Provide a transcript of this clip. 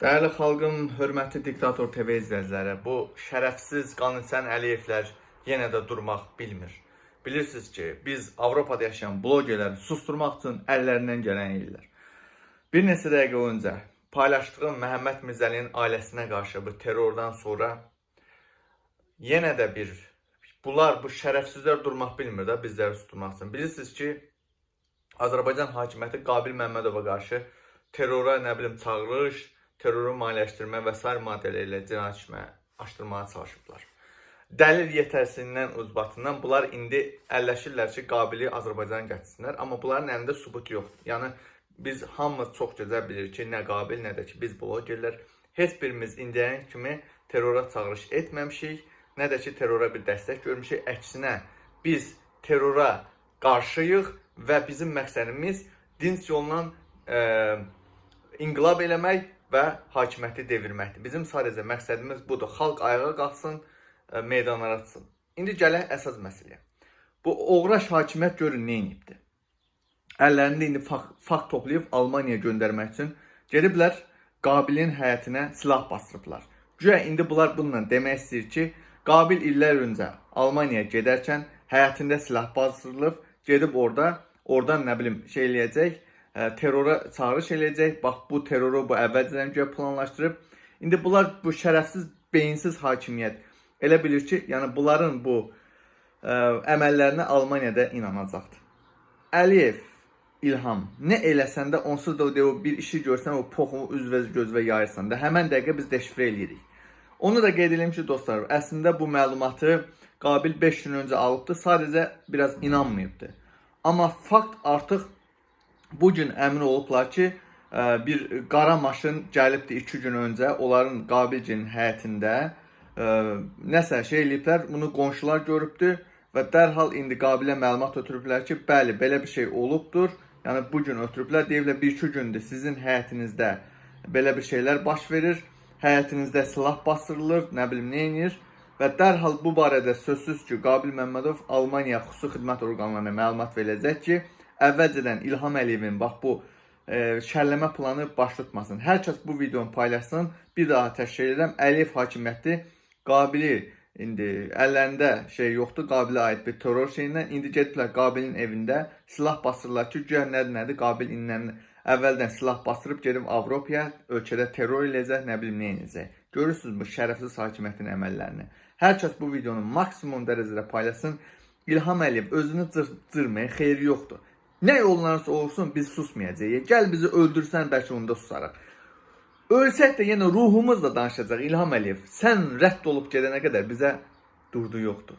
Dəyərli xalqım, hörmətli diktator TV izləyiciləri, bu şərəfsiz qanıçən Əliyevlər yenə də durmaq bilmir. Bilirsiniz ki, biz Avropada yaşayan blogerləri susturmaq üçün əllərindən gələn edirlər. Bir neçə dəqiqə öncə paylaşdığım Məhəmməd Mirzəlinin ailəsinə qarşı bu terrordan sonra yenə də bir bunlar bu şərəfsizlər durmaq bilmir də bizləri susturmaq üçün. Bilirsiniz ki, Azərbaycan hakimiyyəti Qabil Məmmədova qarşı terrora, nə bilim, çağırış, terroru maliyyələşdirmə və sair maddələri ilə cinayət açdırmağa çalışıblar. Dəlil yetərsizliyindən ucbatından bunlar indi əlləşirlər ki, Qabili Azərbaycana gətirsinlər, amma bunların əlində sübut yoxdur. Yəni biz hamımız çox gözəl bilirik ki, nə Qabil, nə də ki biz blogerlər heç birimiz indiyən kimi terrora çağırış etməmişik, nə də ki terrora bir dəstək görmüşük. Əksinə biz terrora qarşıyıq və bizim məqsədimiz dinc yolla e, inqilab eləmək və hakimiyyəti devirməkdir. Bizim sadəcə məqsədimiz budur. Xalq ayağa qalxsın, e, meydanlara çıxsın. İndi gələk əsas məsələyə. Bu oğraş hakimiyyət görün nə edibdi? Əllərində indi fakt, fakt toplayıb Almaniyaya göndərmək üçün gediblər Qabilin həyətinə silah basdırıblar. Güya indi bunlar bununla demək istəyir ki, Qabil illər öncə Almaniyaya gedərkən həyətində silah basdırılıb, gedib orada, oradan nə bilim şey eləyəcək, ə, terrora çağırış eləyəcək. Bax bu terroru bu əvvəlcədən güya planlaşdırıb. İndi bunlar bu şərəfsiz, beyinsiz hakimiyyət elə bilir ki, yəni bunların bu ə, əməllərinə Almaniyada inanacaqdır. Əliyev, İlham, nə eləsən də onsuz da o bir işi görsən o poxu üzvə gözvə yayırsan da həmən dəqiqə biz deşifrə eləyirik. Onu da qeyd edim ki, dostlar, əslində bu məlumatı Qabil 5 gün öncə alıbdı, sadəcə biraz inanmayıbdı. Amma fakt artıq bu gün olublar ki, ə, bir qara maşın gəlibdi 2 gün öncə onların Qabilcinin həyətində ə, nəsə şey eləyiblər, bunu qonşular görübdü və dərhal indi Qabilə məlumat ötürüblər ki, bəli, belə bir şey olubdur. Yəni bu gün ötürüblər, deyiblər 1-2 gündür sizin həyətinizdə belə bir şeylər baş verir. Həyətinizdə silah basdırılır, nə bilim nə edir və dərhal bu barədə sözsüz ki, Qabil Məmmədov Almaniya xüsusi xidmət orqanlarına məlumat verəcək ki, əvvəlcədən İlham Əliyevin bax bu e, şərləmə planı baş tutmasın. Hər kəs bu videonu paylaşsın. Bir daha təkrar edirəm, Əliyev hakimiyyəti Qabili indi əllərində şey yoxdur, Qabilə aid bir terror şeyindən indi gediblər Qabilin evində silah basırlar ki, güya nədir, nədir Qabil indən əvvəldən silah basdırıb gedib Avropaya, ölkədə terror eləyəcək, nə bilim nə edəcək. Görürsüz bu şərəfsiz hakimiyyətin əməllərini. Hər kəs bu videonu maksimum dərəcədə paylaşsın. İlham Əliyev özünü cır cırmaya xeyri yoxdur. Nə yollarsa olsun biz susmayacağıq. Gəl bizi öldürsən bəlkə onda susarıq. Ölsək də yenə ruhumuzla danışacaq İlham Əliyev. Sən rədd olub gedənə qədər bizə durdu yoxdur.